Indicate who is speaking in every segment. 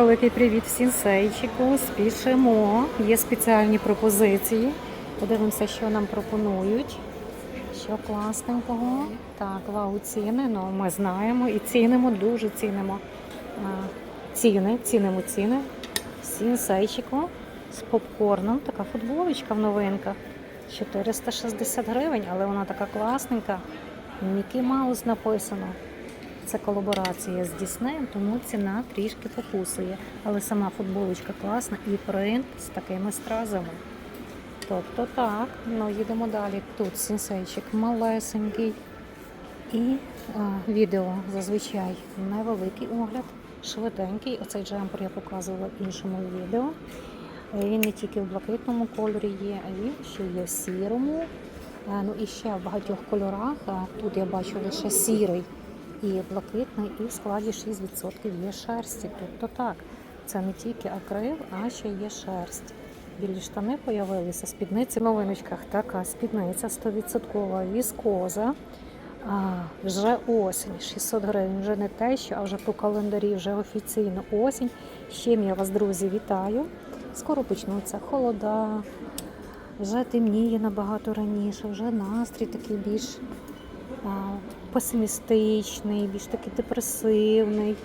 Speaker 1: великий привіт всім сейчику. Спішимо. Є спеціальні пропозиції. Подивимося, що нам пропонують. Що класненького. Так, вау, ціни. Ну, ми знаємо і цінимо, дуже цінимо. Ціни, цінимо ціни. Сінсейчику з попкорном. Така футболочка в новинках. 460 гривень, але вона така класненька. Мікі Маус написано. Це колаборація з Діснеєм, тому ціна трішки покусує. Але сама футболочка класна і принт з такими стразами. Тобто так, ну їдемо далі. Тут сінсейчик малесенький. І а, відео зазвичай невеликий огляд, швиденький. Оцей джемпер я показувала в іншому відео. Він не тільки в блакитному кольорі є, а він ще є в сірому. Е, Ну і ще в багатьох кольорах. Тут я бачу лише сірий і блакитний, і в складі 6% є шерсті. Тобто так, це не тільки акрил, а ще є шерсть. Білі штани появилися, спідниці в новиночках. Така спідниця 100% віскоза. А, вже осінь, 600 гривень, вже не те, що, а вже по календарі, вже офіційно осінь. З чим я вас, друзі, вітаю. Скоро почнуться холода, вже темніє набагато раніше, вже настрій такий більш а, песимістичний, більш такий депресивний.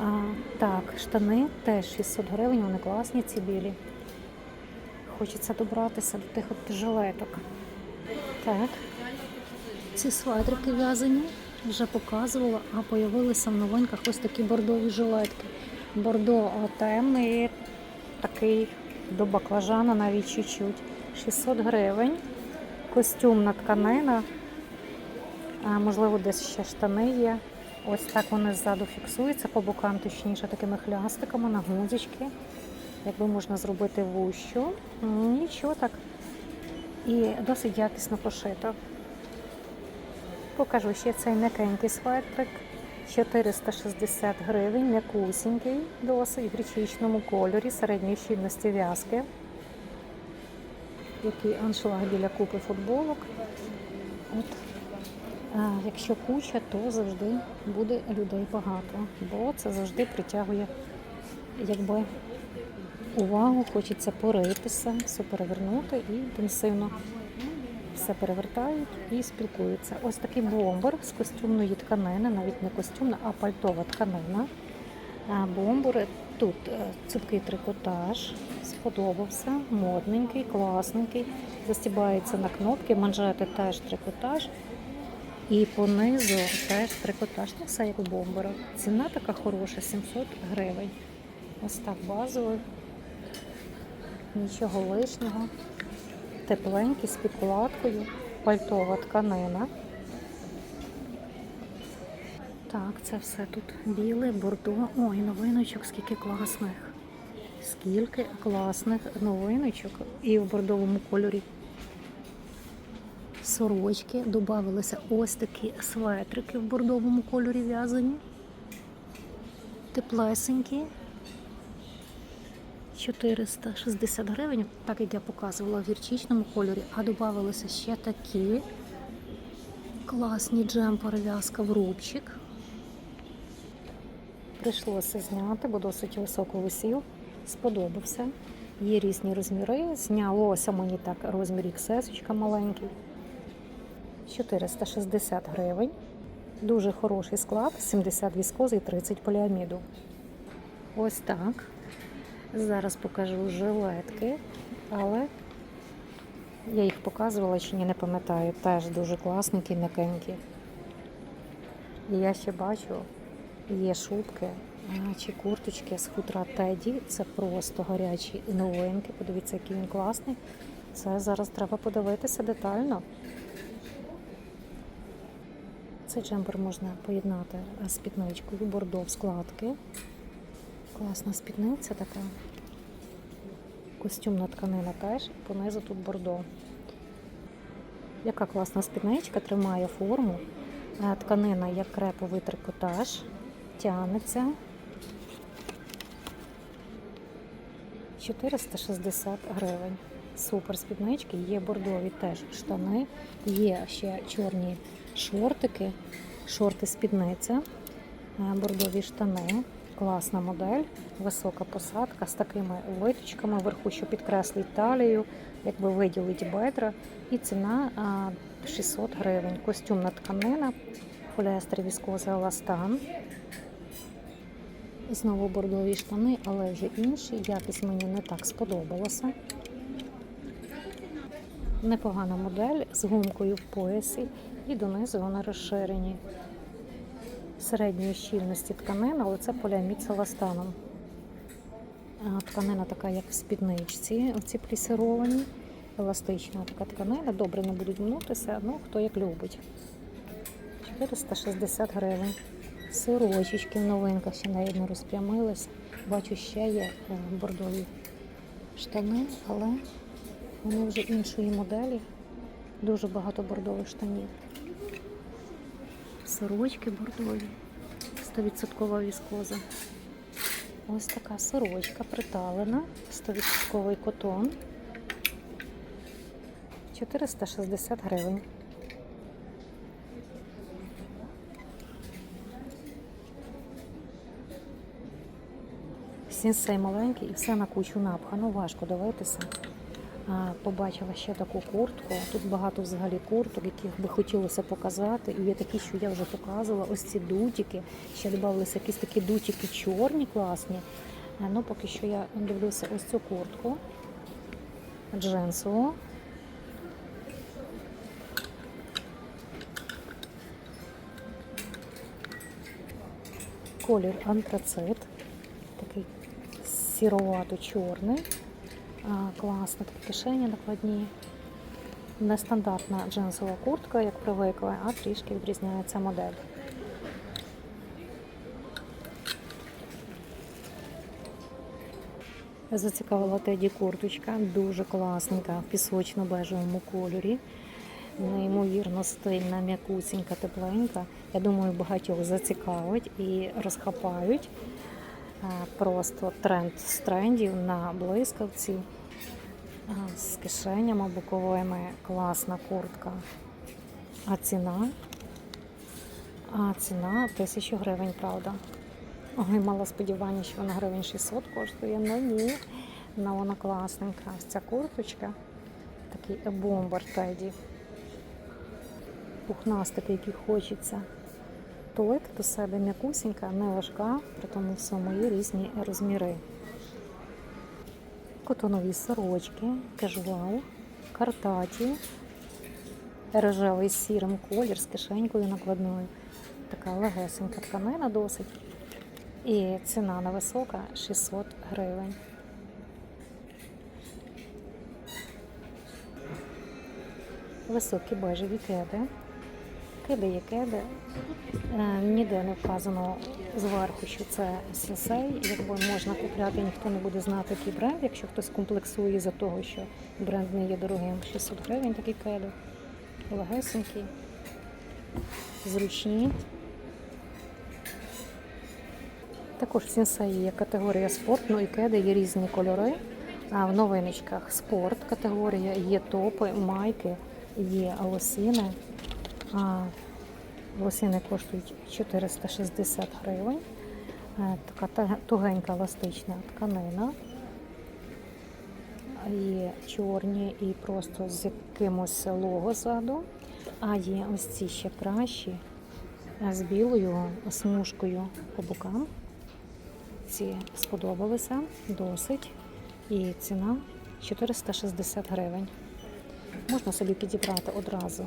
Speaker 1: А, так, штани теж 600 гривень, вони класні, ці білі. Хочеться добратися до тих от жилеток. Так. Ці сватрики в'язані вже показувала, а появилися в новинках ось такі бордові жилетки. Бордо темний, такий до баклажана навіть чуть-чуть. 600 гривень. Костюмна тканина. Можливо, десь ще штани є. Ось так вони ззаду фіксуються, по бокам точніше такими хлястиками на гудзички. Якби можна зробити вущу. Нічого так. І досить якісно пошито. Покажу ще цей м'якенький светрик. 460 гривень, м'якусінький, досить в річічному кольорі, середньої щільності в'язки. Який аншлаг біля купи футболок. От. Якщо куча, то завжди буде людей багато, бо це завжди притягує якби, увагу, хочеться поритися, все перевернути і інтенсивно все перевертають і спілкуються. Ось такий бомбер з костюмної тканини, навіть не костюмна, а пальтова тканина. Бомбури тут е, цупкий трикотаж, сподобався, модненький, класненький. Застібається на кнопки, манжети теж трикотаж. І понизу теж трикотаж. Ну, все як у бомберах. Ціна така хороша, 700 гривень. Ось так базово. Нічого лишнього тепленький з підкладкою, пальтова тканина. Так, це все тут біле, бордо. Ой, новиночок, скільки класних. Скільки класних новиночок. І в бордовому кольорі. Сорочки. Добавилися ось такі светрики в бордовому кольорі в'язані. Теплесенькі. 460 гривень, так як я показувала в гірчичному кольорі, а додавалися ще такі класні джемпери в'язка в рубчик. Прийшлося зняти, бо досить високо висів. Сподобався. Є різні розміри. Знялося мені так розмір XS маленький. 460 гривень. Дуже хороший склад, 70 віскози і 30 поліаміду. Ось так. Зараз покажу жилетки, але я їх показувала чи ні, не пам'ятаю. Теж дуже класненькі, м'якенькі. І я ще бачу, є шубки чи курточки з хутра Теді. Це просто гарячі новинки. Подивіться, який він класний. Це зараз треба подивитися детально. Цей джемпер можна поєднати з спідничкою, бордо в складки. Класна спідниця така. Костюмна тканина теж, понизу тут бордо. Яка класна спідничка, тримає форму. Е, Тканина як креповий трикотаж, тягнеться. 460 гривень. Супер спіднички, є бордові теж штани, є ще чорні шортики, шорти спідниця, е, бордові штани. Класна модель, висока посадка з такими виточками вверху, що підкреслить талію, якби виділить бедра. І ціна 600 гривень. Костюмна тканина, поліестер віскоза еластан. Знову бордові штани, але вже інші. Якість мені не так сподобалася. Непогана модель з гумкою в поясі і донизу вони розширені. Середньої щільності тканина, але це поліамід. А, Тканина така, як в спідничці, оці плісировані. Еластична така тканина, добре не будуть мнутися, ну хто як любить. 460 гривень. Сирочечки в новинках ще навіть не розпрямилися. Бачу, ще є е, бордові штани, але вони вже іншої моделі. Дуже багато бордових штанів. Сорочки бордові. 100% віскоза. Ось така сорочка приталена, 100% котон. 460 гривень. Сінсей маленький і все на кучу напхано, важко дивитися. Побачила ще таку куртку. Тут багато взагалі курток, яких би хотілося показати. І є такі, що я вже показувала. Ось ці дутики. Ще додавалися якісь такі дутики чорні, класні. Ну, поки що я дивлюся ось цю куртку. Джинсову. Колір антрацит. Такий сіровато-чорний. Класно, такі кишені накладні. Нестандартна джинсова куртка, як привикли, а трішки відрізняється модель. Зацікавила теді курточка, дуже класненька в пісочно-бежевому кольорі. Неймовірно стильна, м'якусінька, тепленька. Я думаю, багатьох зацікавить і розхапають. Е, Просто тренд з трендів на блискавці е, з кишенями боковими. Класна куртка. А ціна? А ціна 1000 гривень, правда. Ой, мала сподівання, що вона гривень 600 коштує. Ну ні. Ну, вона класненька. Ось ця курточка. Такий бомбер теді. Пухнастик, який хочеться. Туалет до себе м'якусінька, не важка, при тому всьому є різні розміри. Котонові сорочки, кежуал, картаті, рожевий сірим колір з кишенькою накладною. Така легесенька тканина досить. І ціна невисока 600 гривень. Високі бежеві кеди. Кеди є кеди. Е, Ніде не вказано зверху, що це сенсей. Якби можна купляти, ніхто не буде знати, який бренд, якщо хтось комплексує за того, що бренд не є дорогим. 600 гривень такі кеди. Легесенькі, зручні. Також в сенсеї є категорія спорт, ну і кеди є різні кольори. А в новиночках спорт категорія, є топи, майки, є лосіни. А лосіни коштують 460 гривень. Е, Така тугенька еластична тканина. Є чорні і просто з якимось лого ззаду. А є ось ці ще кращі е, з білою смужкою по бокам. Ці сподобалися досить. І ціна 460 гривень. Можна собі підібрати одразу.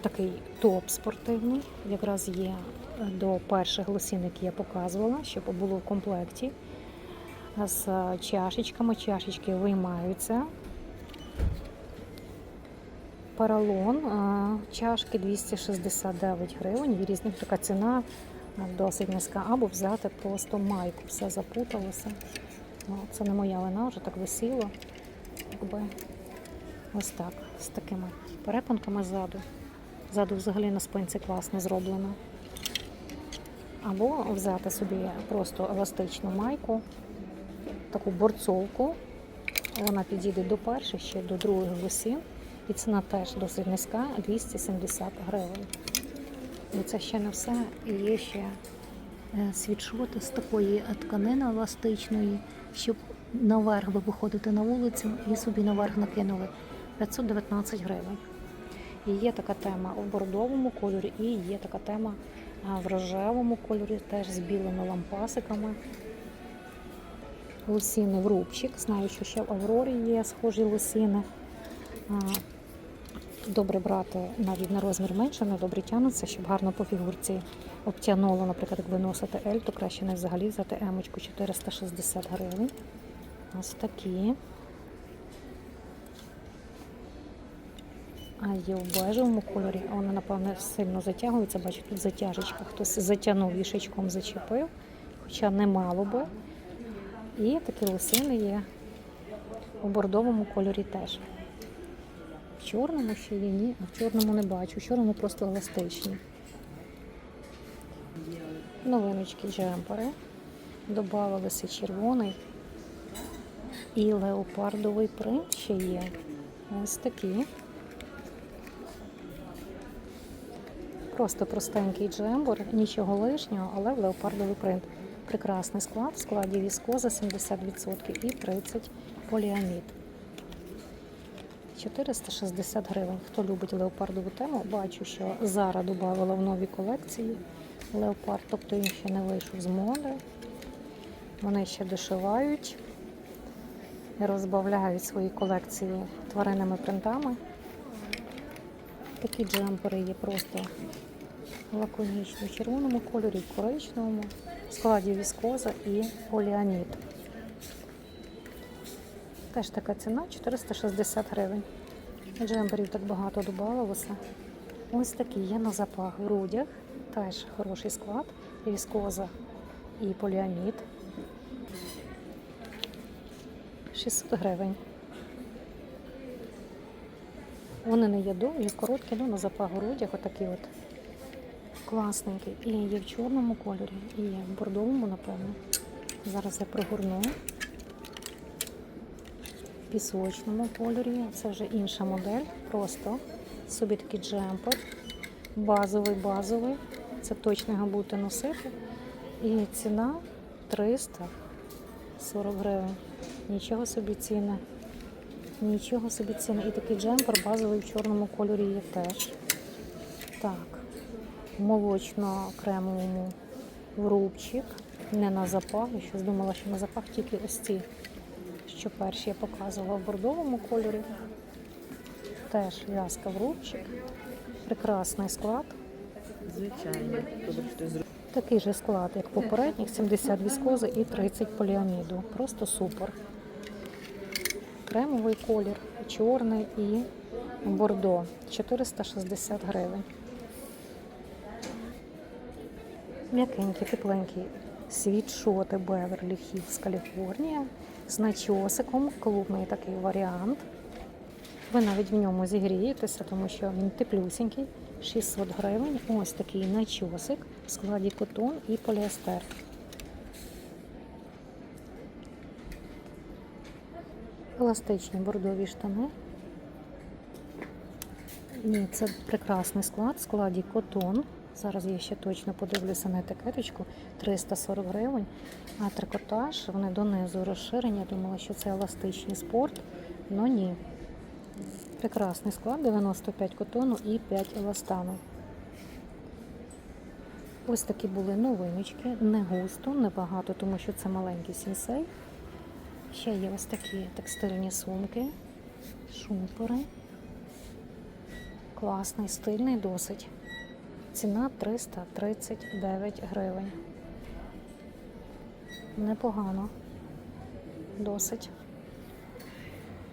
Speaker 1: Такий топ спортивний. Якраз є до перших лосін, які я показувала, щоб було в комплекті. З чашечками. Чашечки виймаються. Паралон чашки 269 гривень. Різних така ціна досить низька. Або взяти просто майку. Все запуталося. Ну, це не моя вина, вже так висіло. Якби ось так, з такими перепонками ззаду. Ззаду взагалі на спинці класно зроблено. Або взяти собі просто еластичну майку, таку борцовку. Вона підійде до перших, ще до других лосін. І ціна теж досить низька 270 гривень. І це ще не все. І Є ще е, світшоти з такої тканини еластичної, щоб наверх ви виходите на вулицю і собі наверх накинули 519 гривень. І є така тема в бордовому кольорі, і є така тема в рожевому кольорі, теж з білими лампасиками. Лосіни в рубчик. Знаю, що ще в Аврорі є схожі лосіни. Добре брати навіть на розмір менше, не добре тягнуться, щоб гарно по фігурці обтягнуло. Наприклад, як ви носите L, то краще не взагалі взяти емочку 460 гривень. Ось такі. А є в бежевому кольорі, а вони, напевне, сильно затягуються. Бачу, тут затяжечка. Хтось затягнув вішечком, зачепив, хоча не мало би. І такі лосини є у бордовому кольорі теж. В чорному ще є, ні, а в чорному не бачу. В чорному просто еластичні. Новиночки джемпери. Добавилися червоний і леопардовий принт ще є. Ось такі. Просто простенький джембер, нічого лишнього, але в леопардовий принт. Прекрасний склад, в складі віскоза 70% і 30 поліамід. 460 гривень. Хто любить леопардову тему, бачу, що Зара додавала в нові колекції леопард, тобто він ще не вийшов з моди. Вони ще дошивають і розбавляють свої колекції тваринними принтами. Такі джемпери є просто лаконічні в червоному кольорі, в коричневому, в складі віскоза і поліамід. Теж така ціна 460 гривень. Джемперів так багато додавалося. Ось такі є на запах грудях. Теж хороший склад. Віскоза і поліамід. 600 гривень. Вони не є довгі, короткі, ну на запах грудях, отакі от класненькі. І є в чорному кольорі, і є в бордовому, напевно. Зараз я прогорну. В пісочному кольорі. Це вже інша модель. Просто собі такий джемпер. Базовий, базовий. Це точно його будете носити. І ціна 340 гривень. Нічого собі ціни. Нічого собі ціни. І такий джемпер базовий в чорному кольорі є теж. Так, молочно-кремовому врубчик. Не на запах. Я щось думала, що на запах тільки ось ці, що перші я показувала в бордовому кольорі. Теж в'язка врубчик. Прекрасний склад.
Speaker 2: Звичайно,
Speaker 1: Такий же склад, як попередніх, 70 віскози і 30 поліаміду. Просто супер. Кремовий колір, чорний і бордо. 460 гривень. М'якенький, тепленький світшоти Беверлі Хіллз Каліфорнія з начосиком, клубний такий варіант. Ви навіть в ньому зігрієтеся, тому що він теплюсінький. 600 гривень. Ось такий начосик в складі котон і поліестер. Еластичні бордові штани. Ні, це прекрасний склад в складі котон. Зараз я ще точно подивлюся на етикеточку. 340 гривень. А трикотаж, вони донизу розширені. Я думала, що це еластичний спорт. але ні. Прекрасний склад, 95 котону і 5 еластану. Ось такі були новиночки, не густо, не багато, тому що це маленький сінсей. Ще є ось такі текстильні сумки, шумпери. Класний, стильний досить. Ціна 339 гривень. Непогано. Досить.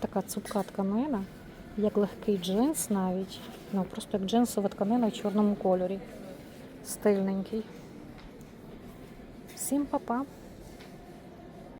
Speaker 1: Така цупка тканина, як легкий джинс навіть. Ну, просто як джинсова тканина в чорному кольорі. Стильненький. Всім па-па!